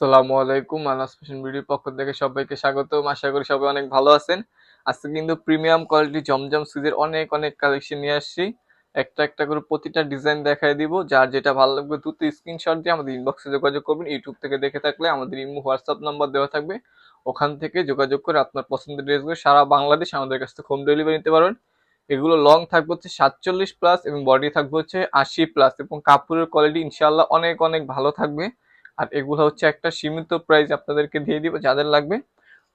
আসসালামু আলাইকুম আনাস ফ্যাশন বিডির পক্ষ থেকে সবাইকে স্বাগতম। আশা করি সবাই অনেক ভালো আছেন। আজকে কিন্তু প্রিমিয়াম কোয়ালিটি জমজম সুইজের অনেক অনেক কালেকশন নিয়ে আসছি। একটা একটা করে প্রতিটা ডিজাইন দেখাই দিব। যার যেটা ভালো লাগবে দ্রুত স্ক্রিনশট দিয়ে আমাদের ইনবক্সে যোগাযোগ করবেন। ইউটিউব থেকে দেখে থাকলে আমাদের ইমো, হোয়াটসঅ্যাপ নাম্বার দেওয়া থাকবে। ওখান থেকে যোগাযোগ করে আপনার পছন্দের ড্রেসগুলো সারা বাংলাদেশ আমাদের কাছ থেকে হোম ডেলিভারি নিতে পারবেন। এগুলো লং থাকবে হচ্ছে সাতচল্লিশ প্লাস এবং বডি থাকবে হচ্ছে আশি প্লাস এবং কাপড়ের কোয়ালিটি ইনশাল্লাহ অনেক অনেক ভালো থাকবে। আর এগুলো হচ্ছে একটা সীমিত প্রাইস আপনাদেরকে দিয়ে দিব, যাদের লাগবে।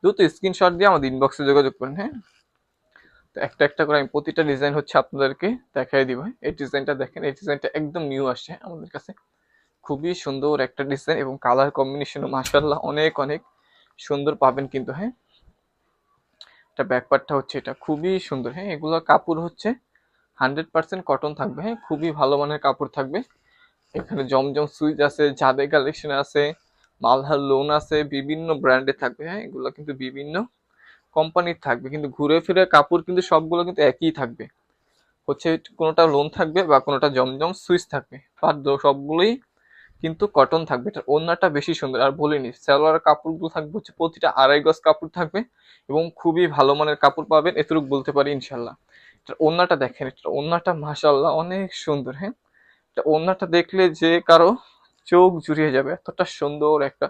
দ্রুত স্ক্রিনশট দিয়ে আমাদের ইনবক্সে যোগাযোগ করুন হ্যাঁ? তো একটা একটা করে আমি প্রতিটা ডিজাইন হচ্ছে আপনাদেরকে দেখাই দিব হ্যাঁ? এই ডিজাইনটা দেখেন, এই ডিজাইনটা একদম নিউ আসছে আমাদের কাছে। খুবই সুন্দর একটা ডিজাইন এবং কালার কম্বিনেশনও মাসাল্লাহ অনেক অনেক সুন্দর পাবেন কিন্তু হ্যাঁ? এটা ব্যাকপার্টটা হচ্ছে এটা, খুবই সুন্দর হ্যাঁ? এগুলো কাপড় হচ্ছে হান্ড্রেড পার্সেন্ট কটন থাকবে হ্যাঁ? খুবই ভালো মানের কাপড় থাকবে। এখানে জমজম সুইচ আছে জাদে কালেকশন আছে, মালহার লোন আছে, বিভিন্ন ব্র্যান্ডে থাকবে। হ্যাঁ এগুলো কিন্তু বিভিন্ন কোম্পানির থাকবে। কিন্তু ঘুরে ফিরে কাপড় কিন্তু সবগুলো কিন্তু একই থাকবে। হচ্ছে কোনোটা লোন থাকবে বা কোনোটা জমজম সুইচ থাকবে। আর সবগুলোই কিন্তু কটন থাকবে। এটা ওড়নাটা বেশি সুন্দর। আর বলিনি সালোয়ার কাপড়গুলো থাকবে, হচ্ছে প্রতিটা আড়াই গজ কাপড় থাকবে এবং খুবই ভালো মানের কাপড় পাবেন, এতটুকু বলতে পারি ইনশাল্লাহ এটা ওড়নাটা দেখেন, এটা ওড়নাটা মাশাল্লাহ অনেক সুন্দর। হ্যাঁ এটা ওড়নাটা দেখলে যে কারও চোখ জুড়িয়ে যাবে, এতটা সুন্দর একটা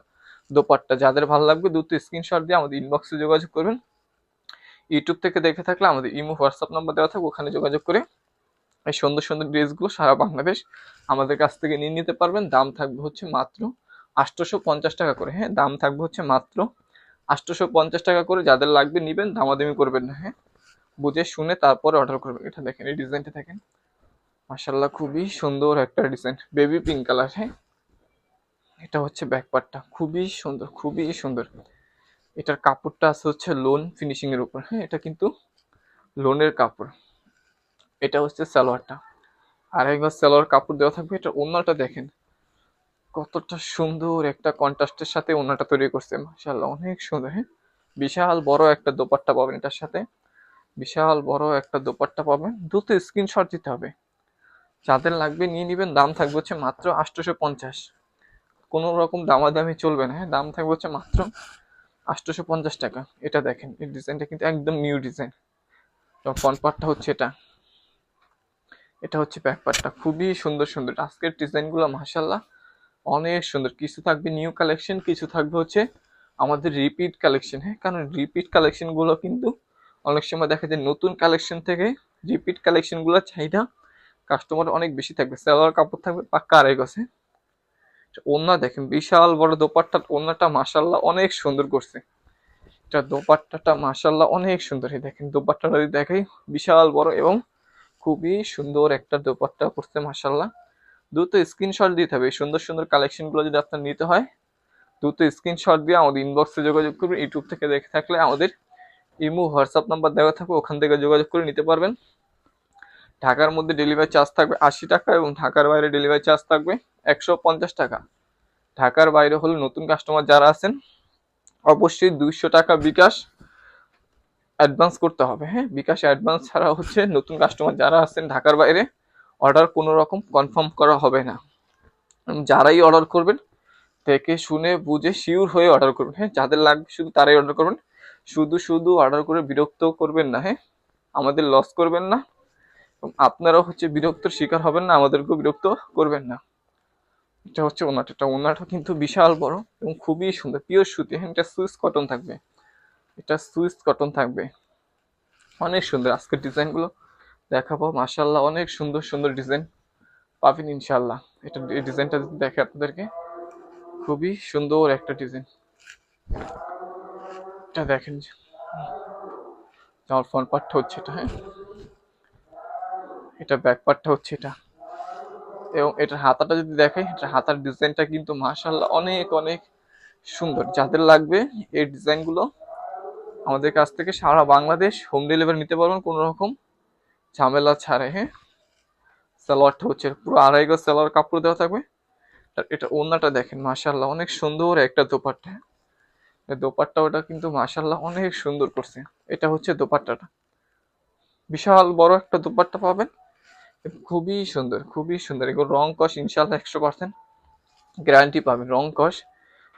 দোপাট্টা। যাদের ভালো লাগবে দ্রুত স্ক্রিনশট দিয়ে আমাদের ইনবক্সে যোগাযোগ করবেন। ইউটিউব থেকে দেখে থাকলে আমাদের ইমো হোয়াটসঅ্যাপ নাম্বার দেওয়া থাকবে, ওখানে যোগাযোগ করে এই সুন্দর সুন্দর ড্রেসগুলো সারা বাংলাদেশ আমাদের কাছ থেকে নিয়ে নিতে পারবেন। দাম থাকবে হচ্ছে মাত্র আটশোশো পঞ্চাশ টাকা করে। হ্যাঁ দাম থাকবে হচ্ছে মাত্র আটশোশো পঞ্চাশ টাকা করে। যাদের লাগবে নিবেন, দামাদামি করবেন না। হ্যাঁ বুঝে শুনে তারপরে অর্ডার করবেন। এটা দেখেন, এই ডিজাইনটা দেখেন। মাশাল্লাহ খুবই সুন্দর একটা ডিজাইন বেবি পিঙ্ক কালার হ্যাঁ? এটা হচ্ছে ব্যাকপার্টটা খুবই সুন্দর খুবই সুন্দর। এটার কাপড়টা আছে হচ্ছে লোন ফিনিশিং এর উপর হ্যাঁ? এটা কিন্তু লোনের কাপড়। এটা হচ্ছে সালোয়ারটা। আর একবার সালোয়ার কাপড় দেওয়া থাকবে, এটা ওনাটা দেখেন। কতটা সুন্দর একটা কন্ট্রাস্টের সাথে ওনাটা তৈরি করছে, মাশাআল্লাহ। অনেক সুন্দর হ্যাঁ? বিশাল বড় একটা দোপাট্টা পাবেন এটার সাথে। বিশাল বড় একটা দোপাট্টা পাবেন। দ্রুত স্ক্রিনশট দিতে হবে। যাদের লাগবে নিয়ে নেবেন, দাম থাকবে হচ্ছে মাত্র আটশোশো পঞ্চাশ কোনো রকম দামাদামি চলবে না হ্যাঁ দাম থাকবে হচ্ছে মাত্র আটশোশো পঞ্চাশ টাকা। এটা দেখেন, এই ডিজাইনটা কিন্তু একদম নিউ ডিজাইন ফ্রন্ট পার্টটা হচ্ছে এটা। এটা হচ্ছে ব্যাক পার্টটা খুবই সুন্দর সুন্দর। আজকের ডিজাইনগুলো মাসাল্লাহ অনেক সুন্দর। কিছু থাকবে নিউ কালেকশন কিছু থাকবে হচ্ছে আমাদের রিপিট কালেকশন হ্যাঁ কারণ রিপিট কালেকশনগুলো কিন্তু অনেক সময় দেখা যায় নতুন কালেকশন থেকে রিপিট কালেকশনগুলোর চাহিদা কাস্টমার অনেক বেশি থাকবে। সালোয়ার কাপড় থাকবে পাক্কা আড়াই গছে ওন্না দেখেন, বিশাল বড় দোপাট্টা ওন্নাটা মাসাল্লাহ অনেক সুন্দর করছে। এটা দোপাট্টাটা মাসাল্লাহ অনেক সুন্দর দেখেন, দোপাট্টাটা যদি দেখাই, বিশাল বড় এবং খুবই সুন্দর একটা দোপাট্টা করছে মাসাল্লাহ দ্রুত স্ক্রিনশট দিতে হবে সুন্দর সুন্দর কালেকশনগুলো যদি আপনার নিতে হয়, দ্রুত স্ক্রিনশট দিয়ে আমাদের ইনবক্সে যোগাযোগ করবেন ইউটিউব থেকে দেখে থাকলে আমাদের ইমো, হোয়াটসঅ্যাপ নাম্বার দেওয়া থাকবে, ওখান থেকে যোগাযোগ করে নিতে পারবেন। ঢাকার মধ্যে ডেলিভারি চার্জ থাকবে আশি টাকা এবং ঢাকার বাইরে ডেলিভারি চার্জ থাকবে একশো পঞ্চাশ টাকা। ঢাকার বাইরে হলে নতুন কাস্টমার যারা আছেন, অবশ্যই দুইশো টাকা বিকাশ অ্যাডভান্স করতে হবে। হ্যাঁ বিকাশ অ্যাডভান্স ছাড়া হচ্ছে নতুন কাস্টমার যারা আছেন ঢাকার বাইরে অর্ডার কোনো রকম কনফার্ম করা হবে না। যারাই অর্ডার করবেন, দেখে শুনে বুঝে শিওর হয়ে অর্ডার করবেন। হ্যাঁ যাদের লাগবে শুধু তারাই অর্ডার করবেন। শুধু শুধু অর্ডার করে বিরক্ত করবেন না। হ্যাঁ আমাদের লস করবেন না। এবং আপনারাও হচ্ছে বিরক্তর শিকার হবেন না, আমাদেরকেও বিরক্ত করবেন না। এটা হচ্ছে ওনাটা, এটা ওনাটা কিন্তু বিশাল বড় এবং খুবই সুন্দর। পিওর সুতি হ্যাঁ এটা সুইস কটন থাকবে। এটা সুইস কটন থাকবে। অনেক সুন্দর, আজকের ডিজাইনগুলো দেখাবো। মাশাল্লাহ অনেক সুন্দর সুন্দর ডিজাইন পাবেন ইনশাল্লাহ এটা, এই ডিজাইনটা দেখে আপনাদেরকে খুবই সুন্দর একটা ডিজাইন। এটা দেখেন আমার ফ্রন্ট পার্টটা হচ্ছে এটা হ্যাঁ। এটা ব্যাক পার্টটা হচ্ছে এটা। এবং এটার হাতাটা যদি দেখাই এটা হাতার ডিজাইনটা কিন্তু মাশাল্লাহ অনেক অনেক সুন্দর। যাদের লাগবে এই ডিজাইনগুলো, আমাদের কাছ থেকে সারা বাংলাদেশ হোম ডেলিভারি নিতে পারবেন কোনো রকম ঝামেলা ছাড়ে হ্যাঁ? সালোয়ারটা হচ্ছে পুরো আড়াই গজ সালোয়ার কাপড় দেওয়া থাকবে। এটা ওড়নাটা দেখেন মাশাল্লাহ অনেক সুন্দর একটা দোপাট্টা। দোপাট্টা ওটা কিন্তু মাশাল্লাহ অনেক সুন্দর করছে। এটা হচ্ছে দোপাট্টাটা। বিশাল বড় একটা দোপাট্টা পাবেন। খুবই সুন্দর খুবই সুন্দর। এগুলো রং কস ইনশাল্লাহ একশো পার্সেন্ট গ্যারান্টি পাবেন, রং কস।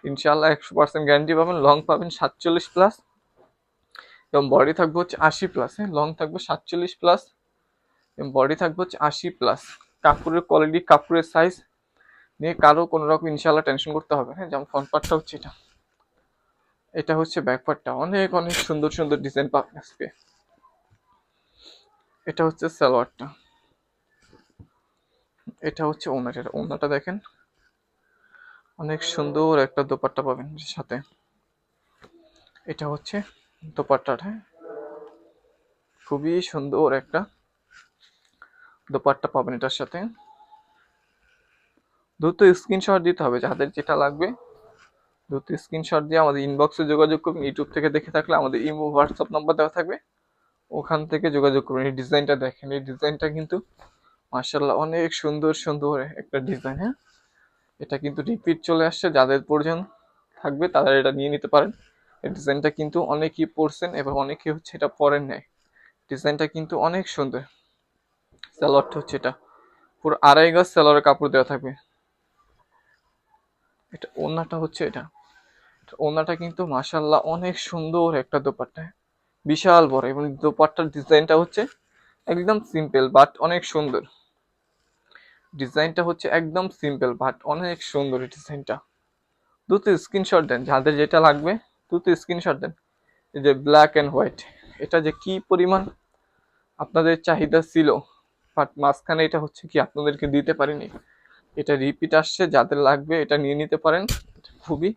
ইনশাল্লাহ একশো পার্সেন্ট গ্যারান্টি পাবেন লং পাবেন সাতচল্লিশ প্লাস এবং বডি থাকবে হচ্ছে আশি প্লাস হ্যাঁ লং থাকবে সাতচল্লিশ প্লাস এবং বডি থাকবে হচ্ছে আশি প্লাস কাপড়ের কোয়ালিটি কাপড়ের সাইজ নিয়ে কারও কোনো রকম ইনশাল্লাহ টেনশন করতে হবে হ্যাঁ যেমন ফ্রন্ট পার্টটা হচ্ছে এটা। এটা হচ্ছে ব্যাক পার্টটা অনেক অনেক সুন্দর সুন্দর ডিজাইন পাবেন আজকে। এটা হচ্ছে সালোয়ারটা। এটা হচ্ছে ওনাটা ওনাটা দেখেন। অনেক সুন্দর একটা দোপাট্টা পাবেন সাথে। এটা হচ্ছে দোপাট্টাটা হ্যাঁ। খুবই সুন্দর একটা দোপাট্টা পাবেন এটার সাথে। দ্রুত স্ক্রিনশট দিতে হবে, যাদের যেটা লাগবে। দ্রুত স্ক্রিনশট দিয়ে আমাদের ইনবক্সে যোগাযোগ করবেন। ইউটিউব থেকে দেখে থাকলে আমাদের ইমো হোয়াটসঅ্যাপ নাম্বার দেওয়া থাকবে। ওখান থেকে যোগাযোগ করবেন। এই ডিজাইনটা দেখেন। এই ডিজাইনটা কিন্তু মার্শাল্লাহ অনেক সুন্দর সুন্দর একটা ডিজাইন হ্যাঁ? এটা কিন্তু রিপিট চলে আসছে, যাদের প্রয়োজন থাকবে তারা এটা নিয়ে নিতে পারেন। এই ডিজাইনটা কিন্তু অনেকেই পড়ছেন এবং অনেকেই হচ্ছে এটা পরেন নেয় ডিজাইনটা কিন্তু অনেক সুন্দর। স্যালোয়ারটা হচ্ছে এটা। পুরো আড়াই গাছ স্যালোয়ারের কাপড় দেওয়া থাকবে। এটা ওনাটা হচ্ছে এটা। ওনাটা কিন্তু মাসাল্লাহ অনেক সুন্দর একটা দোপাট্টা, বিশাল বড় এবং দোপাট্টার ডিজাইনটা হচ্ছে একদম সিম্পল বাট অনেক সুন্দর। ডিজাইনটা হচ্ছে একদম সিম্পল বাট অনেক সুন্দর এই ডিজাইনটা। দুটো স্ক্রিনশট দেন, যাদের যেটা লাগবে, দুটো স্ক্রিনশট দেন। এই যে ব্ল্যাক অ্যান্ড হোয়াইট এটা যে কি পরিমাণ আপনাদের চাহিদা ছিল বাট মাঝখানে এটা হচ্ছে কি আপনাদেরকে দিতে পারিনি। এটা রিপিট আসছে, যাদের লাগবে এটা নিয়ে নিতে পারেন। খুবই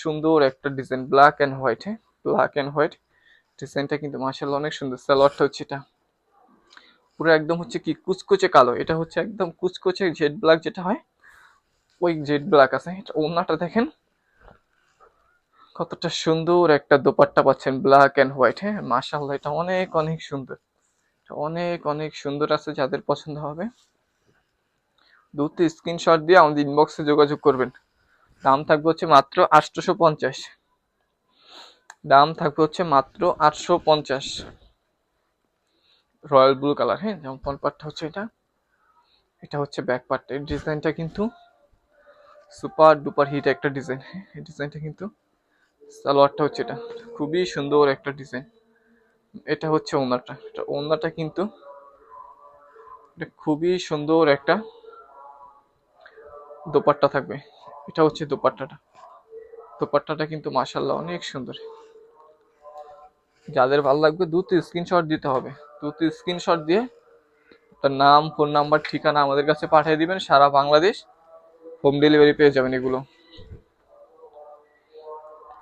সুন্দর একটা ডিজাইন ব্ল্যাক অ্যান্ড হোয়াইট হ্যাঁ? ব্ল্যাক অ্যান্ড হোয়াইট ডিজাইনটা কিন্তু মার্শাল্লাহ অনেক সুন্দর। সালোয়ারটা হচ্ছে এটা। পুরো একদম হচ্ছে কি কুচকুচে কালো। এটা হচ্ছে একদম কুচকুচে জেড ব্ল্যাক যেটা হয়, ওই জেড ব্ল্যাক আছে। এটা ওনাটা দেখেন, কতটা সুন্দর একটা দোপাট্টা পাচ্ছেন ব্ল্যাক অ্যান্ড হোয়াইট হ্যাঁ? মার্শাল্লাহ এটা অনেক অনেক সুন্দর। অনেক অনেক সুন্দর আছে যাদের পছন্দ হবে। দুটো স্ক্রিনশট দিয়ে আমাদের ইনবক্সে যোগাযোগ করবেন। দাম থাকবে হচ্ছে মাত্র আটশোশো পঞ্চাশ। দাম থাকবে হচ্ছে মাত্র আটশো পঞ্চাশ। রয়্যাল ব্লু কালার হ্যাঁ? যেমন ফ্রন্ট পার্টটা হচ্ছে এটা। এটা হচ্ছে ব্যাক পার্টটা এই ডিজাইনটা কিন্তু সুপার ডুপার হিট একটা ডিজাইন এই ডিজাইনটা কিন্তু সালোয়ারটা হচ্ছে এটা। খুবই সুন্দর একটা ডিজাইন। এটা হচ্ছে ওনারটা। এটা ওনারটা কিন্তু এটা খুবই সুন্দর একটা দোপাট্টা থাকবে। এটা হচ্ছে দোপাট্টাটা। দোপাট্টাটা কিন্তু মাসাল্লাহ অনেক সুন্দর। যাদের ভালো লাগবে দ্রুত স্ক্রিনশট দিতে হবে। দ্রুত স্ক্রিনশট দিয়ে তার নাম ফোন নাম্বার ঠিকানা আমাদের কাছে পাঠিয়ে দিবেন, সারা বাংলাদেশ হোম ডেলিভারি পেয়ে যাবেন এগুলো।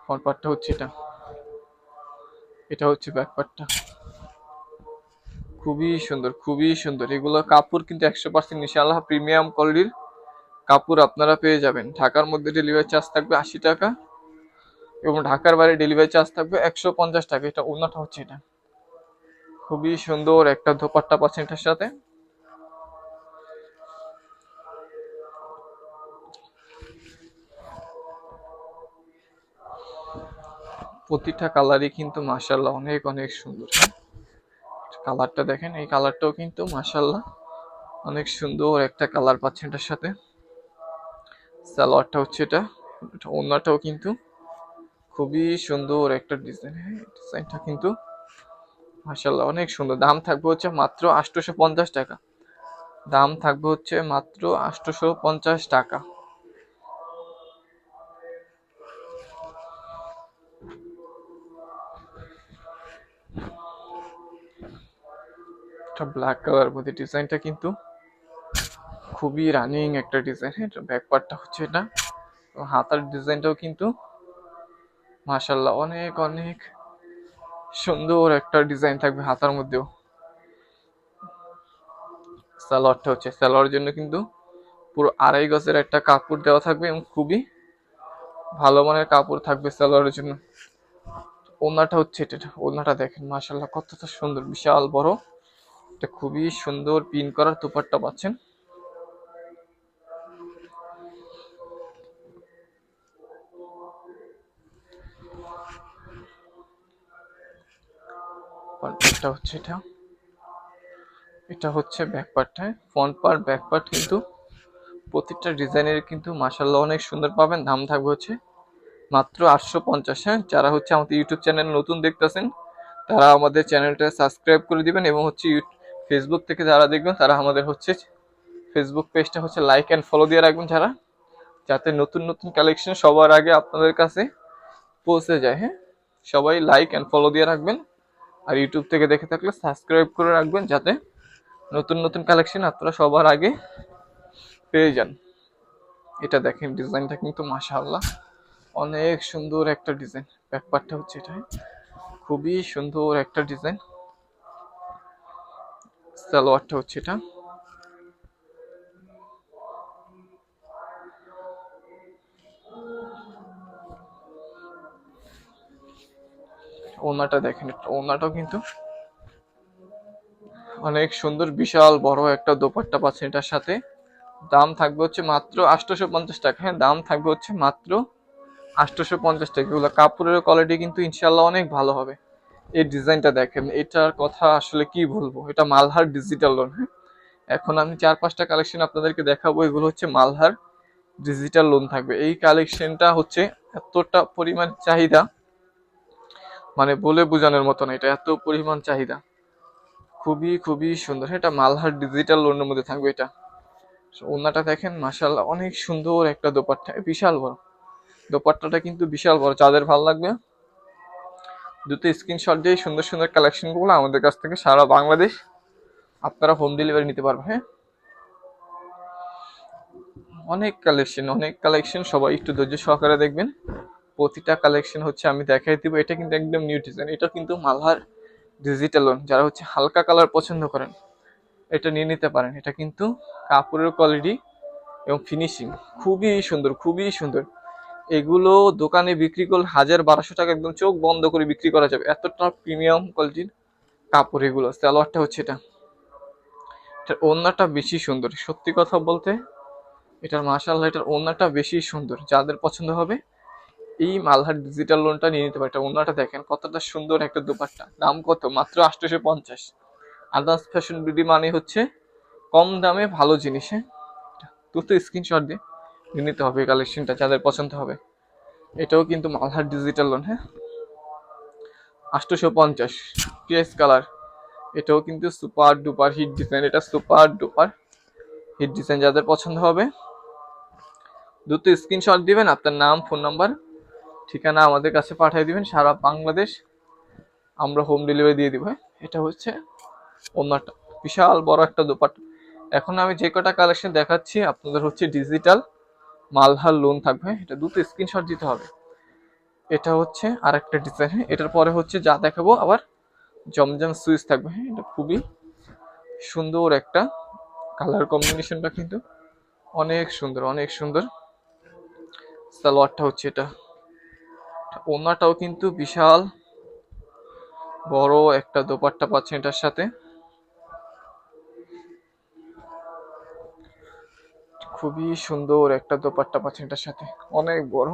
ফ্রন্ট হচ্ছে এটা। এটা হচ্ছে ব্যাক পার্টটা খুবই সুন্দর খুবই সুন্দর। এগুলো কাপড় কিন্তু একশো পার্সেন্ট ইনশাআল্লাহ প্রিমিয়াম কোয়ালিটির কাপড় আপনারা পেয়ে যাবেন। ঢাকার মধ্যে ডেলিভারি চার্জ থাকবে আশি টাকা এবং ঢাকার বাইরে ডেলিভারি চার্জ থাকবে একশো পঞ্চাশ টাকা। এটা অন্যটা হচ্ছে এটা। খুবই সুন্দর একটা দোপাট্টা পাচ্ছেন এটার সাথে। প্রতিটা কালারই কিন্তু মাসাল্লাহ অনেক অনেক সুন্দর কালারটা দেখেন, এই কালারটাও কিন্তু মাসাল্লাহ অনেক সুন্দর একটা কালার পাচ্ছেন এটার সাথে। সালোয়ারটা হচ্ছে এটা এটা ওনাটাও কিন্তু খুবই সুন্দর একটা ডিজাইন হ্যাঁ? ডিজাইনটা কিন্তু মাসাল্লাহ অনেক সুন্দর। দাম থাকবে হচ্ছে মাত্র আটশোশো পঞ্চাশ টাকা। দাম থাকবে হচ্ছে মাত্র আটশোশো পঞ্চাশ টাকা। এটা ব্ল্যাক কালার মধ্যে ডিজাইনটা কিন্তু খুবই রানিং একটা ডিজাইন এটা ব্যাক পার্টটা হচ্ছে এটা। হাতার ডিজাইনটাও কিন্তু মাশাল্লাহ অনেক অনেক সুন্দর একটা ডিজাইন থাকবে হাতার মধ্যেও। সালোয়ারটা হচ্ছে, সালোয়ারের জন্য কিন্তু পুরো আড়াই গজের একটা কাপড় দেওয়া থাকবে এবং খুবই ভালো মানের কাপড় থাকবে সালোয়ারের জন্য। ওনাটা হচ্ছে এটা ওনাটা দেখেন মাশাল্লাহ কতটা সুন্দর, বিশাল বড়। এটা খুবই সুন্দর পিন করার তোপারটা পাচ্ছেন। এটা হচ্ছে এটা। এটা হচ্ছে ব্যাক পার্টটা ফ্রন্ট পার্ট ব্যাক পার্ট কিন্তু প্রতিটা ডিজাইনের কিন্তু মাসাল্লাহ অনেক সুন্দর পাবেন। দাম থাকবে হচ্ছে মাত্র আটশো পঞ্চাশ হ্যাঁ? যারা হচ্ছে আমাদের ইউটিউব চ্যানেল নতুন দেখতেছেন, তারা আমাদের চ্যানেলটা সাবস্ক্রাইব করে দিবেন এবং হচ্ছে ফেসবুক থেকে যারা দেখবেন, তারা আমাদের হচ্ছে ফেসবুক পেজটা হচ্ছে লাইক অ্যান্ড ফলো দিয়ে রাখবেন যারা। যাতে নতুন নতুন কালেকশন সবার আগে আপনাদের কাছে পৌঁছে যায় হ্যাঁ? সবাই লাইক অ্যান্ড ফলো দিয়ে রাখবেন। আর ইউটিউব থেকে দেখে থাকলে সাবস্ক্রাইব করে রাখবেন যাতে নতুন নতুন কালেকশন আপনারা সবার আগে পেয়ে যান। এটা দেখেন, ডিজাইনটা কিন্তু মাশাআল্লাহ। অনেক সুন্দর একটা ডিজাইন। ব্যাপারটা হচ্ছে এটা হ্যাঁ? খুবই সুন্দর একটা ডিজাইন। সালোয়ারটা হচ্ছে এটা। ওনাটা দেখেন ওনাটাও কিন্তু অনেক সুন্দর, বিশাল বড় একটা দোপাট্টা পাচ্ছেন এটার সাথে। দাম থাকবে হচ্ছে মাত্র আটশোশো পঞ্চাশ টাকা। হ্যাঁ দাম থাকবে হচ্ছে মাত্র আটশোশো পঞ্চাশ টাকা। এগুলো কাপড়ের কোয়ালিটি কিন্তু ইনশাল্লাহ অনেক ভালো হবে। এই ডিজাইনটা দেখেন, এটার কথা আসলে কি বলব? এটা মালহার ডিজিটাল লোন হ্যাঁ? এখন আমি চার পাঁচটা কালেকশন আপনাদেরকে দেখাবো। এগুলো হচ্ছে মালহার ডিজিটাল লোন থাকবে। এই কালেকশনটা হচ্ছে এতটা পরিমাণ চাহিদা মানে বলে বোঝানোর মতো না, এটা এত পরিমাণ চাহিদা। খুবই খুবই সুন্দর। এটা মালহার ডিজিটাল লোনের মধ্যে থাকবে এটা। ওনাটা দেখেন মাসাল্লাহ অনেক সুন্দর একটা দোপাট্টা। বিশাল বড়। দোপাট্টাটা কিন্তু বিশাল বড়। যাদের ভালো লাগবে, দুটো স্ক্রিনশট দিয়ে সুন্দর সুন্দর কালেকশনগুলো আমাদের কাছ থেকে সারা বাংলাদেশ আপনারা হোম ডেলিভারি নিতে পারবেন হ্যাঁ? অনেক কালেকশন অনেক কালেকশন সবাই একটু ধৈর্য সহকারে দেখবেন। প্রতিটা কালেকশন হচ্ছে আমি দেখাই দিব। এটা কিন্তু একদম নিউ ডিজাইন এটা কিন্তু মালহার ডিজিটাল যারা হচ্ছে হালকা কালার পছন্দ করেন, এটা নিয়ে নিতে পারেন। এটা কিন্তু কাপড়ের কোয়ালিটি এবং ফিনিশিং খুবই সুন্দর খুবই সুন্দর। এগুলো দোকানে বিক্রি করলে হাজার বারোশো টাকা একদম চোখ বন্ধ করে বিক্রি করা যাবে। এতটা প্রিমিয়াম কোয়ালিটির কাপড় এগুলো সালোয়ারটা হচ্ছে এটা। এটার ওড়নাটা বেশি সুন্দর। সত্যি কথা বলতে, এটার মাসাল্লাহ এটার ওড়নাটা বেশি সুন্দর। যাদের পছন্দ হবে এই মালহার ডিজিটাল লোনটা নিয়ে নিতে পারে। ওনাটা দেখেন, কতটা সুন্দর একটা দোপাট্টা। দাম কত? মাত্র আটশোশো পঞ্চাশ। আদার্স ফ্যাশন বিডি মানে হচ্ছে কম দামে ভালো জিনিস। হ্যাঁ দ্রুত স্ক্রিনশট দিয়ে নিয়ে নিতে হবে কালেকশনটা যাদের পছন্দ হবে। এটাও কিন্তু মালহার ডিজিটাল লোন হ্যাঁ? আটশোশো পঞ্চাশ। পিএস কালার এটাও কিন্তু সুপার ডুপার হিট ডিজাইন এটা সুপার ডুপার হিট ডিজাইন যাদের পছন্দ হবে, দ্রুত স্ক্রিনশট দিবেন। আপনার নাম ফোন নাম্বার ঠিকানা আমাদের কাছে পাঠিয়ে দিবেন, সারা বাংলাদেশ আমরা হোম ডেলিভারি দিয়ে দিব হ্যাঁ? এটা হচ্ছে অন্যটা বিশাল বড় একটা দোপাট এখন আমি যে কটা কালেকশন দেখাচ্ছি, আপনাদের হচ্ছে ডিজিটাল মালহার লোন থাকবে হ্যাঁ? এটা দুটো স্ক্রিনশট দিতে হবে। এটা হচ্ছে আর একটা ডিজাইন হ্যাঁ? এটার পরে হচ্ছে যা দেখাবো, আবার জমজম সুইচ থাকবে হ্যাঁ? এটা খুবই সুন্দর একটা কালার কম্বিনেশনটা কিন্তু অনেক সুন্দর অনেক সুন্দর। সালোয়ারটা হচ্ছে এটা। ওনাটাও কিন্তু বিশাল বড় একটা দোপাট্টা পাচ্ছেন এটার সাথে। খুবই সুন্দর একটা দোপাট্টা পাচ্ছেন এটার সাথে, অনেক বড়।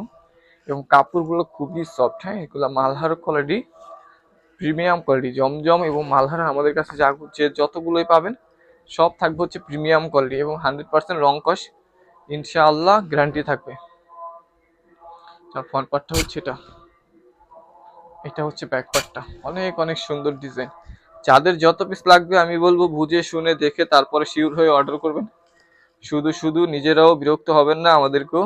এবং কাপড়গুলো খুবই সফট হ্যাঁ এগুলো মালহার কোয়ালিটি প্রিমিয়াম কোয়ালিটি জমজম এবং মালহার আমাদের কাছে যা যে যতগুলোই পাবেন, সব থাকবে হচ্ছে প্রিমিয়াম কোয়ালিটি এবং হান্ড্রেড পার্সেন্ট রং কস ইনশাআল্লাহ গ্যারান্টি থাকবে। আর ফ্রন্ট পার্টটা হচ্ছে এটা। এটা হচ্ছে ব্যাক পার্টটা অনেক অনেক সুন্দর ডিজাইন যাদের যত পিস লাগবে, আমি বলব বুঝে, শুনে, দেখে, তারপরে শিওর হয়ে অর্ডার করবেন। শুধু শুধু নিজেরাও বিরক্ত হবেন না, আমাদেরকেও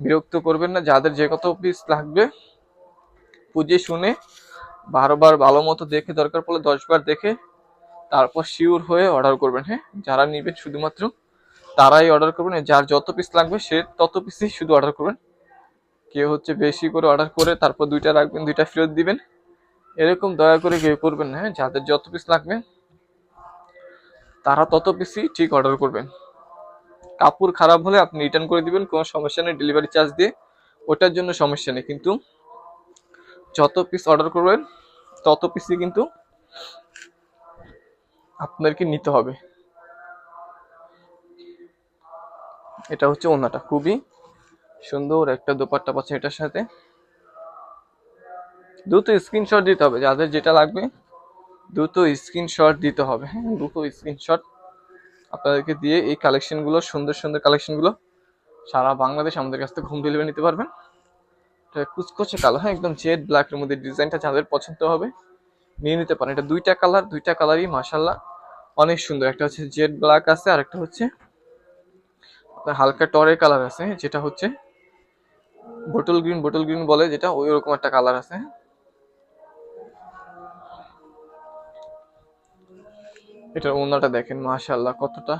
বিরক্ত করবেন না। যাদের যে কত পিস লাগবে, বুঝে, শুনে, বারবার ভালো মতো দেখে, দরকার পড়লে দশবার দেখে, তারপর শিওর হয়ে অর্ডার করবেন হ্যাঁ? যারা নিবেন শুধুমাত্র, তারাই অর্ডার করবেন। যার যত পিস লাগবে, সে তত পিসই শুধু অর্ডার করবেন। কেউ হচ্ছে বেশি করে অর্ডার করে তারপর দুইটা রাখবেন, দুইটা ফেরত দিবেন। এরকম দয়া করে কেউ করবেন না হ্যাঁ? যাদের যত পিস লাগবে, তারা তত পিসই ঠিক অর্ডার করবেন। কাপড় খারাপ হলে আপনি রিটার্ন করে দিবেন, কোনো সমস্যা নেই ডেলিভারি চার্জ দিয়ে। ওটার জন্য সমস্যা নেই, কিন্তু যত পিস অর্ডার করবেন, তত পিসই কিন্তু আপনাদেরকে নিতে হবে। এটা হচ্ছে ওনাটা, খুবই সুন্দর একটা দোপাট্টা পাচ্ছে এটার সাথে। দ্রুত স্ক্রিনশট দিতে হবে, যাদের যেটা লাগবে দ্রুত স্ক্রিনশট দিতে হবে হ্যাঁ দ্রুত স্ক্রিনশট আপনাদেরকে দিয়ে এই কালেকশনগুলো সুন্দর সুন্দর কালেকশনগুলো সারা বাংলাদেশ আমাদের কাছ থেকে হোম ডেলিভারি নিতে পারবেন। এটা কুচকুচে কালো হ্যাঁ একদম জেড ব্ল্যাকের মধ্যে ডিজাইনটা যাদের পছন্দ হবে নিয়ে নিতে পারেন। এটা দুইটা কালার দুইটা কালারই মাসাল্লাহ অনেক সুন্দর। একটা হচ্ছে জেড ব্ল্যাক আছে আর একটা হচ্ছে হালকা টরের কালার আছে, যেটা হচ্ছে বোটল গ্রিন বোটল গ্রিন বলে, যেটা ওই রকম একটা কালার আছে এটার ওনাটা দেখেন মাশাল্লাহ কতটা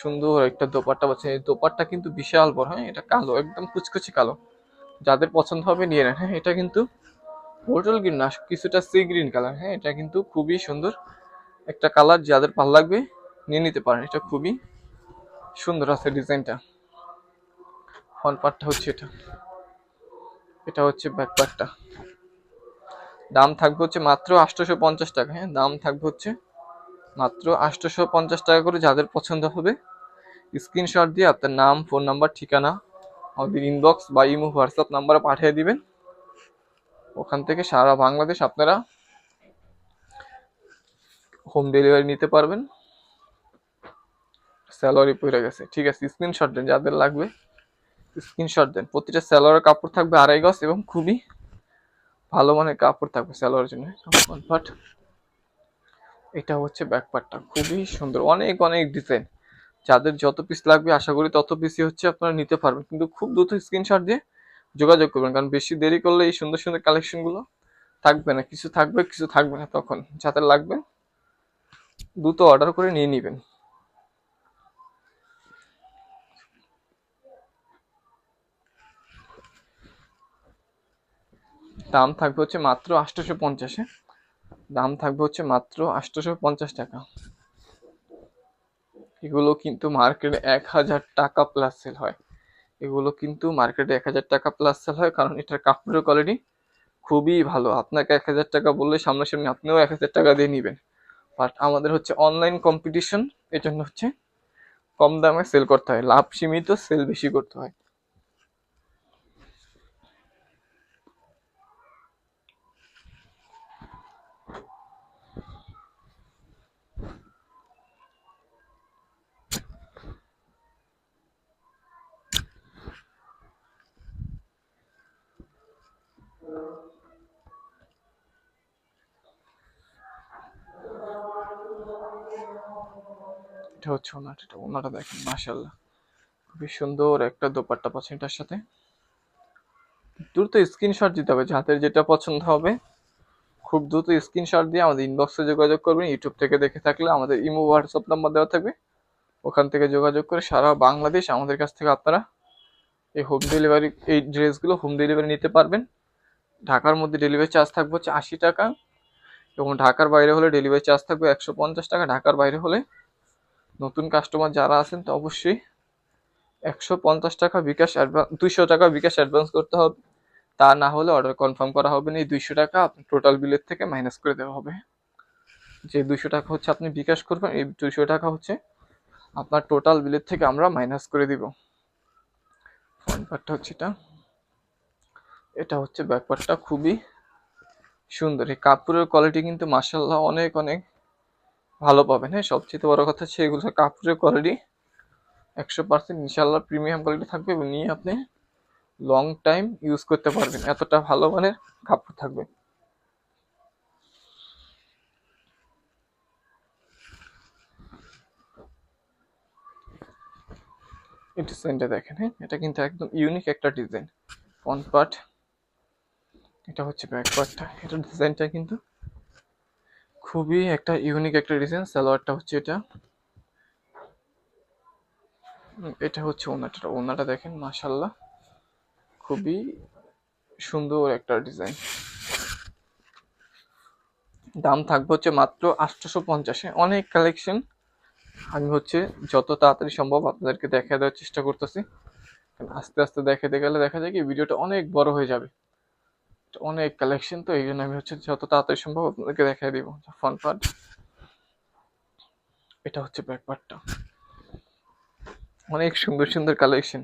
সুন্দর একটা দোপাট্টা পাচ্ছেন এই দোপাট্টা কিন্তু বিশাল বড় হ্যাঁ? এটা কালো, একদম কুচকুচি কালো। যাদের পছন্দ হবে নিয়ে নেন হ্যাঁ? এটা কিন্তু বোটল গ্রিন না, কিছুটা সি গ্রিন কালার হ্যাঁ? এটা কিন্তু খুবই সুন্দর একটা কালার যাদের ভালো লাগবে নিয়ে নিতে পারেন। এটা খুবই সুন্দর আছে ডিজাইনটা ফ্রন্ট পার্টটা হচ্ছে এটা। এটা হচ্ছে ব্যাক পার্টটা দাম থাকবে হচ্ছে মাত্র আটশোশো পঞ্চাশ টাকা। হ্যাঁ দাম থাকবে হচ্ছে মাত্র আটশোশো পঞ্চাশ টাকা করে যাদের পছন্দ হবে, স্ক্রিনশট দিয়ে আপনার নাম, ফোন নাম্বার, ঠিকানা, আমাদের ইনবক্স বা ইমো, হোয়াটসঅ্যাপ নাম্বারে পাঠিয়ে দিবেন। ওখান থেকে সারা বাংলাদেশ আপনারা হোম ডেলিভারি নিতে পারবেন। স্যালারি পড়ে গেছে। ঠিক আছে, স্ক্রিনশট দেন যাদের লাগবে। স্ক্রিনশট দেন। প্রতিটা স্যালোয়ারের কাপড় থাকবে আড়াই গজ এবং খুবই ভালো মানের কাপড় থাকবে স্যালোয়ারের জন্য। বাট এটা হচ্ছে ব্যাক খুবই সুন্দর। অনেক অনেক ডিজাইন যাদের যত পিস লাগবে, আশা করি তত পিসই হচ্ছে আপনারা নিতে পারবেন। কিন্তু খুব দ্রুত স্ক্রিনশট দিয়ে যোগাযোগ করবেন। কারণ বেশি দেরি করলে এই সুন্দর সুন্দর কালেকশনগুলো থাকবে না। কিছু থাকবে কিছু থাকবে না তখন। যাদের লাগবে, দ্রুত অর্ডার করে নিয়ে নেবেন। দাম থাকবে হচ্ছে মাত্র আটশোশো পঞ্চাশে। দাম থাকবে হচ্ছে মাত্র আটশোশো পঞ্চাশ টাকা। এগুলো কিন্তু মার্কেটে এক হাজার টাকা প্লাস সেল হয়। এগুলো কিন্তু মার্কেটে এক হাজার টাকা প্লাস সেল হয় কারণ এটার কাপড়ের কোয়ালিটি খুবই ভালো। আপনাকে এক হাজার টাকা বললে সামনাসামনি আপনিও এক হাজার টাকা দিয়ে নেবেন। বাট আমাদের হচ্ছে অনলাইন কম্পিটিশন এই জন্য হচ্ছে কম দামে সেল করতে হয়। লাভ সীমিত সেল বেশি করতে হয়। এটা হচ্ছে ওনাটা এটা ওনাটা দেখেন মাশাল্লাহ খুবই সুন্দর একটা দোপাট্টা পাচ্ছেন এটার সাথে। দ্রুত স্ক্রিনশট দিতে হবে যাদের যেটা পছন্দ হবে। খুব দ্রুত স্ক্রিনশট দিয়ে আমাদের ইনবক্সে যোগাযোগ করবেন ইউটিউব থেকে দেখে থাকলে আমাদের ইমো হোয়াটসঅ্যাপ নাম্বার দেওয়া থাকবে। ওখান থেকে যোগাযোগ করে সারা বাংলাদেশ আমাদের কাছ থেকে আপনারা এই হোম ডেলিভারি এই ড্রেসগুলো হোম ডেলিভারি নিতে পারবেন। ঢাকার মধ্যে ডেলিভারি চার্জ থাকবে হচ্ছে আশি টাকা এবং ঢাকার বাইরে হলে ডেলিভারি চার্জ থাকবে একশো পঞ্চাশ টাকা। ঢাকার বাইরে হলে নতুন কাস্টমার যারা আছেন, তো অবশ্যই একশো পঞ্চাশ টাকা বিকাশ অ্যাডভান্স দুইশো টাকা বিকাশ অ্যাডভান্স করতে হবে। তা না হলে অর্ডার কনফার্ম করা হবে না। এই দুইশো টাকা আপনি টোটাল বিলের থেকে মাইনাস করে দেওয়া হবে। যে দুইশো টাকা হচ্ছে আপনি বিকাশ করবেন, এই দুইশো টাকা হচ্ছে আপনার টোটাল বিলের থেকে আমরা মাইনাস করে দিব। ব্যাপারটা হচ্ছে এটা। এটা হচ্ছে ব্যাপারটা খুবই সুন্দর। এই কাপড়ের কোয়ালিটি কিন্তু মার্শাল্লাহ অনেক অনেক। ভালো পাবেন। হ্যাঁ সবচেয়ে বড় কথা হচ্ছে এগুলো কাপড়ের কোয়ালিটি একশো পার্সেন্ট ইনশাল্লাহ প্রিমিয়াম কোয়ালিটি থাকবে এবং নিয়ে আপনি লং টাইম ইউজ করতে পারবেন। এতটা ভালো মানের কাপড় থাকবে। এই ডিজাইনটা দেখেন হ্যাঁ এটা কিন্তু একদম ইউনিক একটা ডিজাইন ফ্রন্ট পার্ট এটা হচ্ছে ব্যাক পার্টটা এটা ডিজাইনটা কিন্তু খুবই একটা ইউনিক একটা ডিজাইন সালোয়ারটা হচ্ছে এটা। এটা হচ্ছে ওনাটা ওনাটা দেখেন মাশাল্লাহ খুবই সুন্দর একটা ডিজাইন দাম থাকবে হচ্ছে মাত্র আটশোশো পঞ্চাশে। অনেক কালেকশন আমি হচ্ছে যত তাড়াতাড়ি সম্ভব আপনাদেরকে দেখা দেওয়ার চেষ্টা করতেছি। আস্তে আস্তে দেখাতে গেলে দেখা যায় কি ভিডিওটা অনেক বড় হয়ে যাবে। অনেক কালেকশন তো, এই জন্য আমি হচ্ছে যত তাড়াতাড়ি সম্ভব আপনাদেরকে দেখাই দিব ফ্রন্ট পার্ট এটা হচ্ছে ব্যাক পার্টটা অনেক সুন্দর সুন্দর কালেকশন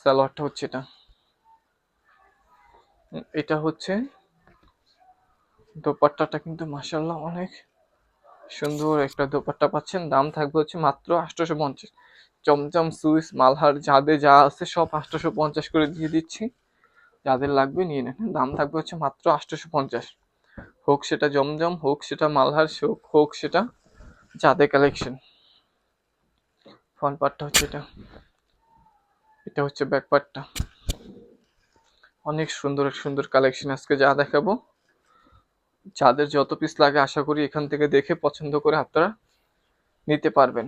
সালোয়ারটা হচ্ছে এটা। এটা হচ্ছে দোপাট্টাটা কিন্তু মাসাল্লাহ অনেক সুন্দর একটা দোপাট্টা পাচ্ছেন। দাম থাকবে হচ্ছে মাত্র আটশোশো পঞ্চাশ। চমচম সুইস, মালহার, যাদের যা আছে সব আটশোশো পঞ্চাশ করে দিয়ে দিচ্ছি। যাদের লাগবে নিয়ে নেন। দাম থাকবে হচ্ছে মাত্র আটশোশো পঞ্চাশ। হোক সেটা জমজম, হোক সেটা মালহার হোক হোক সেটা যাদের কালেকশন ফ্রন্ট পার্টটা হচ্ছে এটা। এটা হচ্ছে ব্যাক পার্টটা অনেক সুন্দর সুন্দর কালেকশন আজকে যা দেখাবো। যাদের যত পিস লাগে আশা করি এখান থেকে দেখে পছন্দ করে আপনারা নিতে পারবেন।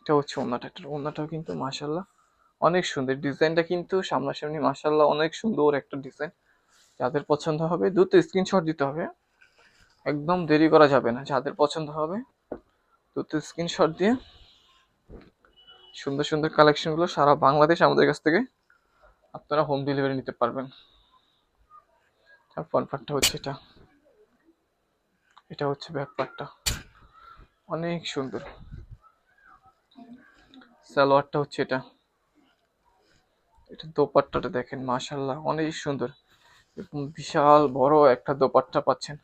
এটা হচ্ছে ওনাটা ওনাটাও কিন্তু মাশাল্লাহ অনেক সুন্দর। ডিজাইনটা কিন্তু সামনাসামনি মাশাল্লাহ অনেক সুন্দর একটা ডিজাইন। যাদের পছন্দ হবে, দ্রুত স্ক্রিনশট দিতে হবে। একদম দেরি করা যাবে না, যাদের পছন্দ হবে, দ্রুত স্ক্রিনশট দিয়ে সুন্দর সুন্দর কালেকশনগুলো সারা বাংলাদেশ আমাদের কাছ থেকে আপনারা হোম ডেলিভারি নিতে পারবেন। ফ্রন্ট হচ্ছে এটা। এটা হচ্ছে ব্যাক পার্টটা অনেক সুন্দর। সালোয়ারটা হচ্ছে এটা। এটা দোপাট্টাটা দেখেন মাশাল্লাহ অনেক সুন্দর। এবং বিশাল বড় একটা দোপাট্টা পাচ্ছেন।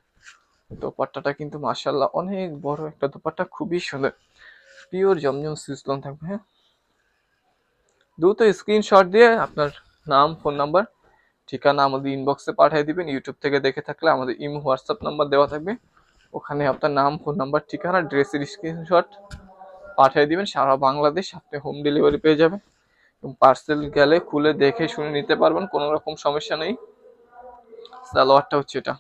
দোপাট্টাটা কিন্তু মাশাল্লাহ অনেক বড় একটা দোপাট্টা, খুবই সুন্দর। পিওর জমজম সিস্টেম থাকবে হ্যাঁ। দ্রুত স্ক্রিনশট দিয়ে আপনার নাম, ফোন নাম্বার, ঠিকানা আমাদের ইনবক্সে পাঠিয়ে দিবেন। ইউটিউব থেকে দেখে থাকলে আমাদের ইমো হোয়াটসঅ্যাপ নাম্বার দেওয়া থাকবে। ওখানে আপনার নাম, ফোন নাম্বার, ঠিকানা ড্রেসের স্ক্রিনশট পাঠিয়ে দিবেন। সারা বাংলাদেশ আপনি হোম ডেলিভারি পেয়ে যাবেন। পার্সেল গেলে খুলে দেখে শুনে নিতে পারবেন, কোনো রকম সমস্যা নেই। সালোয়ারটা হচ্ছে এটা।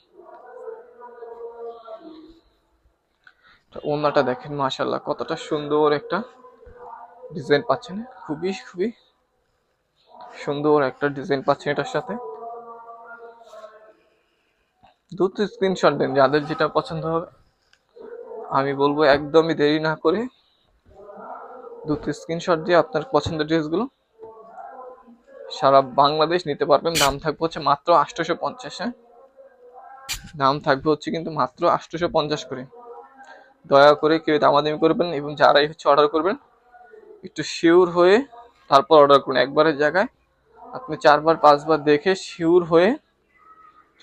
ওনাটা দেখেন মাশাল্লাহ কতটা সুন্দর একটা ডিজাইন পাচ্ছেন। খুবই খুবই সুন্দর একটা ডিজাইন পাচ্ছেন এটার সাথে। দ্রুত স্ক্রিনশট দেন, যাদের যেটা পছন্দ হবে। আমি বলব একদমই দেরি না করে দ্রুত স্ক্রিনশট দিয়ে আপনার পছন্দের ড্রেসগুলো সারা বাংলাদেশ নিতে পারবেন। দাম থাকবে হচ্ছে মাত্র আটশোশো পঞ্চাশ হ্যাঁ? দাম থাকবে হচ্ছে কিন্তু মাত্র আটশোশো পঞ্চাশ করে। দয়া করে কেউ দামাদামি করবেন এবং যারাই হচ্ছে অর্ডার করবেন, একটু শিওর হয়ে তারপর অর্ডার করুন। একবারের জায়গায় আপনি চারবার, পাঁচবার দেখে শিওর হয়ে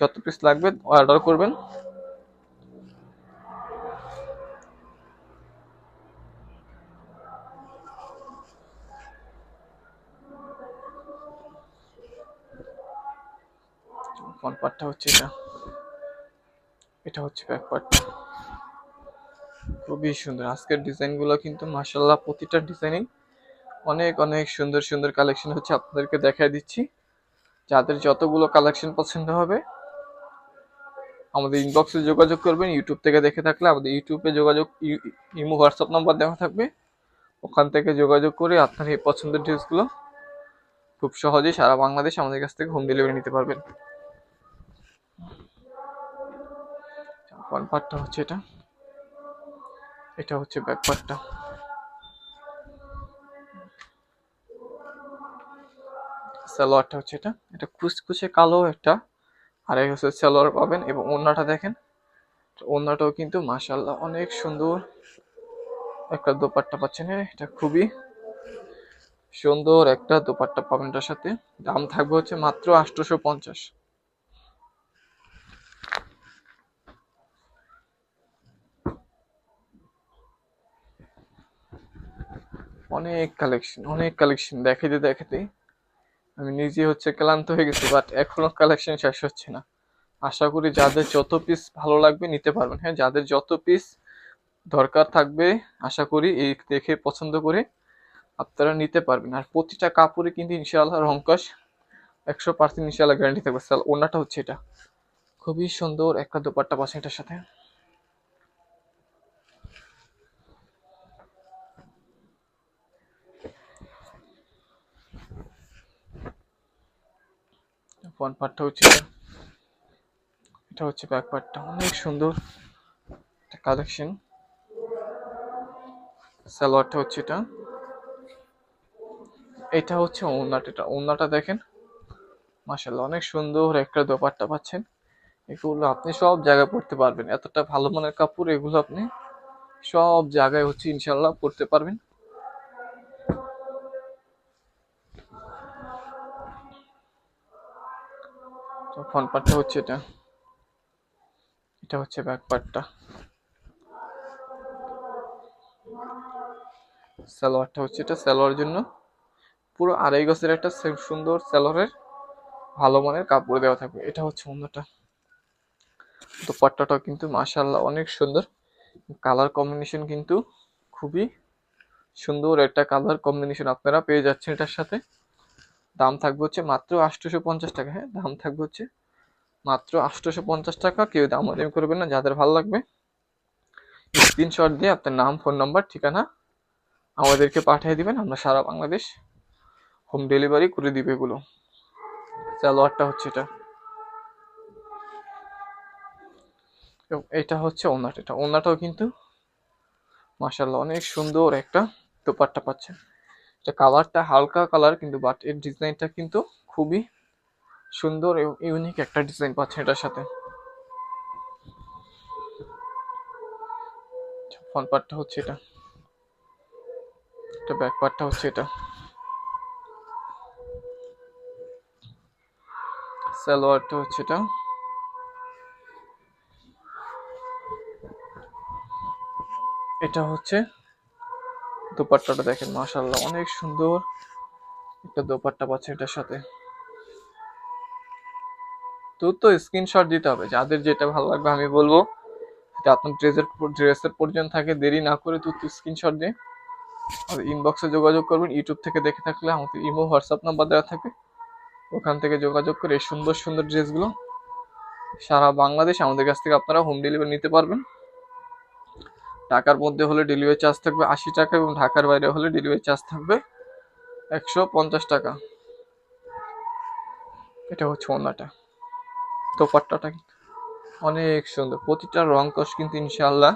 যত পিস লাগবে অর্ডার করবেন। ফ্রন্ট পার্টটা হচ্ছে এটা। এটা হচ্ছে ব্যাক পার্টটা খুবই সুন্দর। আজকের ডিজাইনগুলো কিন্তু মাসাল্লাহ প্রতিটা ডিজাইনিং অনেক অনেক সুন্দর সুন্দর কালেকশন হচ্ছে। আপনাদেরকে দেখাই দিচ্ছি। যাদের যতগুলো কালেকশন পছন্দ হবে, আমাদের ইনবক্সে যোগাযোগ করবেন। ইউটিউব থেকে দেখে থাকলে আমাদের ইউটিউবে যোগাযোগ ইমো হোয়াটসঅ্যাপ নাম্বার দেওয়া থাকবে। ওখান থেকে যোগাযোগ করে আপনার এই পছন্দের ড্রেসগুলো খুব সহজেই সারা বাংলাদেশ আমাদের কাছ থেকে হোম ডেলিভারি নিতে পারবেন। ফ্রন্ট পার্টটা হচ্ছে এটা। এটা হচ্ছে ব্যাক পার্টটা সালোয়ারটা হচ্ছে এটা। এটা কুচকুচে কালো একটা। আর এই হচ্ছে সালোয়ার পাবেন এবং ওন্নাটা দেখেন। ওন্নাটাও কিন্তু মাসাল্লাহ অনেক সুন্দর একটা দোপাট্টা পাচ্ছেন। এটা খুবই সুন্দর একটা দোপাট্টা পাবেন এটার সাথে। দাম থাকবে হচ্ছে মাত্র আটশোশো পঞ্চাশ। অনেক কালেকশন অনেক কালেকশন দেখাইতে দেখাতে আমি নিজে হচ্ছে ক্লান্ত হয়ে গেছি বাট এখনও কালেকশন শেষ হচ্ছে না। আশা করি যাদের যত পিস ভালো লাগবে নিতে পারবেন। হ্যাঁ যাদের যত পিস দরকার থাকবে, আশা করি এই দেখে পছন্দ করে আপনারা নিতে পারবেন। আর প্রতিটা কাপড়ে কিন্তু ইনশাআল্লাহ রঙ্কশ একশো পার্সেন্ট ইনশাআল্লাহ গ্যারান্টি থাকবে। স্যার ওনাটা হচ্ছে এটা। খুবই সুন্দর একটা দোপাট্টা পাচ্ছে এটার সাথে। ফ্রন্ট পার্টটা হচ্ছে এটা। হচ্ছে ব্যাক পার্টটা অনেক সুন্দর একটা কালেকশন সালোয়ারটা হচ্ছে এটা। এটা হচ্ছে ওনাটা ওনাটা দেখেন। মাসাল্লাহ অনেক সুন্দর একটা দোপাট্টা পাচ্ছেন। এগুলো আপনি সব জায়গায় পড়তে পারবেন। এতটা ভালো মানের কাপড় এগুলো আপনি সব জায়গায় হচ্ছে ইনশাল্লাহ পড়তে পারবেন। ফ্রন্ট পার্টটা হচ্ছে এটা। এটা হচ্ছে ব্যাক পার্টটা। সালোয়ারটা হচ্ছে এটা সালোয়ার জন্য। পুরো আড়াই গছের একটা সুন্দর সালোয়ারের ভালো মানের কাপড় দেওয়া থাকবে। এটা হচ্ছে অন্যটা। দোপাট্টাটাও কিন্তু মাশাল্লাহ অনেক সুন্দর। কালার কম্বিনেশন কিন্তু খুবই সুন্দর একটা কালার কম্বিনেশন আপনারা পেয়ে যাচ্ছেন এটার সাথে। দাম থাকবে হচ্ছে মাত্র আটশোশো পঞ্চাশ টাকা। হ্যাঁ দাম থাকবে হচ্ছে মাত্র আটশোশো পঞ্চাশ টাকা, কেউ দাম দাম করবেন না, যাদের ভালো লাগবে। স্ক্রিনশট দিয়ে আপনার নাম ফোন নাম্বার ঠিকানা আমাদেরকে পাঠিয়ে দিবেন, আমরা সারা বাংলাদেশ হোম ডেলিভারি করে দিবে এগুলো। সালোয়ারটা হচ্ছে এটা। এটা হচ্ছে ওনাটা, এটা ওনাটাও কিন্তু মাসাল্লাহ অনেক সুন্দর একটা দোপাট্টা পাচ্ছেন। এটা কালারটা হালকা কালার কিন্তু বাট এর ডিজাইনটা কিন্তু খুবই সুন্দর ইউনিক একটা ডিজাইন পাচ্ছেন এটার সাথে। ফ্রন্ট পার্টটা হচ্ছে এটা। এটা ব্যাক পার্টটা হচ্ছে এটা। সালোয়ারটা হচ্ছে এটা। এটা হচ্ছে দোপাট্টাটা দেখেন মাশাল্লাহ অনেক সুন্দর একটা দোপাট্টা পাচ্ছে এটার সাথে। তো তো স্ক্রিনশট দিতে হবে। যাদের যেটা ভালো লাগবে আমি বলব। এটা আপনার ড্রেসের ড্রেসের পর্যন্ত থাকে, দেরি না করে তুই স্ক্রিনশট দিয়ে আমাদের ইনবক্সে যোগাযোগ করবেন ইউটিউব থেকে দেখে থাকলে আমাদের ইমো হোয়াটসঅ্যাপ নাম্বার দেওয়া থাকবে ওখান থেকে যোগাযোগ করে এই সুন্দর সুন্দর ড্রেসগুলো সারা বাংলাদেশ আমাদের কাছ থেকে আপনারা হোম ডেলিভারি নিতে পারবেন। ঢাকার মধ্যে হলে ডেলিভারি চার্জ থাকবে আশি টাকা এবং ঢাকার বাইরে হলে ডেলিভারি চার্জ থাকবে একশো পঞ্চাশ টাকা। এটা হচ্ছে ওনাটা। দোপাট্টাটা অনেক সুন্দর। প্রতিটা রং কস কিন্তু ইনশাল্লাহ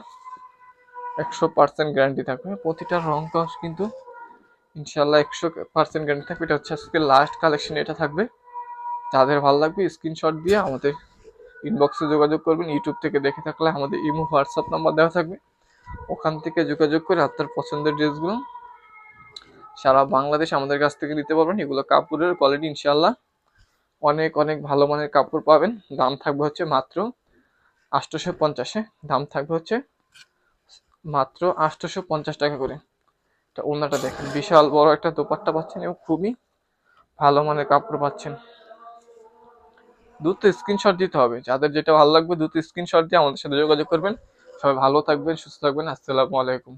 একশো পার্সেন্ট গ্যারান্টি থাকবে। প্রতিটা রং কস কিন্তু ইনশাল্লাহ একশো পার্সেন্ট গ্যারান্টি থাকবে। এটা হচ্ছে আজকে লাস্ট কালেকশন এটা থাকবে। যাদের ভালো লাগবে স্ক্রিনশট দিয়ে আমাদের ইনবক্সে যোগাযোগ করবেন। ইউটিউব থেকে দেখে থাকলে আমাদের ইমো হোয়াটসঅ্যাপ নাম্বার দেওয়া থাকবে। ওখান থেকে যোগাযোগ করে আপনার পছন্দের ড্রেসগুলো সারা বাংলাদেশ আমাদের কাছ থেকে নিতে পারবেন। এগুলো কাপড়ের কোয়ালিটি ইনশাল্লাহ অনেক অনেক ভালো মানের কাপড় পাবেন। দাম থাকবে হচ্ছে মাত্র আটশোশো পঞ্চাশে দাম থাকবে হচ্ছে মাত্র আটশোশো পঞ্চাশ টাকা করে। এটা ওনাটা দেখেন, বিশাল বড় একটা দোপাট্টা পাচ্ছেন এবং খুবই ভালো মানের কাপড় পাচ্ছেন। দ্রুত স্ক্রিনশট দিতে হবে। যাদের যেটা ভালো লাগবে, দ্রুত স্ক্রিনশট দিয়ে আমাদের সাথে যোগাযোগ করবেন। সবাই ভালো থাকবেন, সুস্থ থাকবেন। আসসালামু আলাইকুম।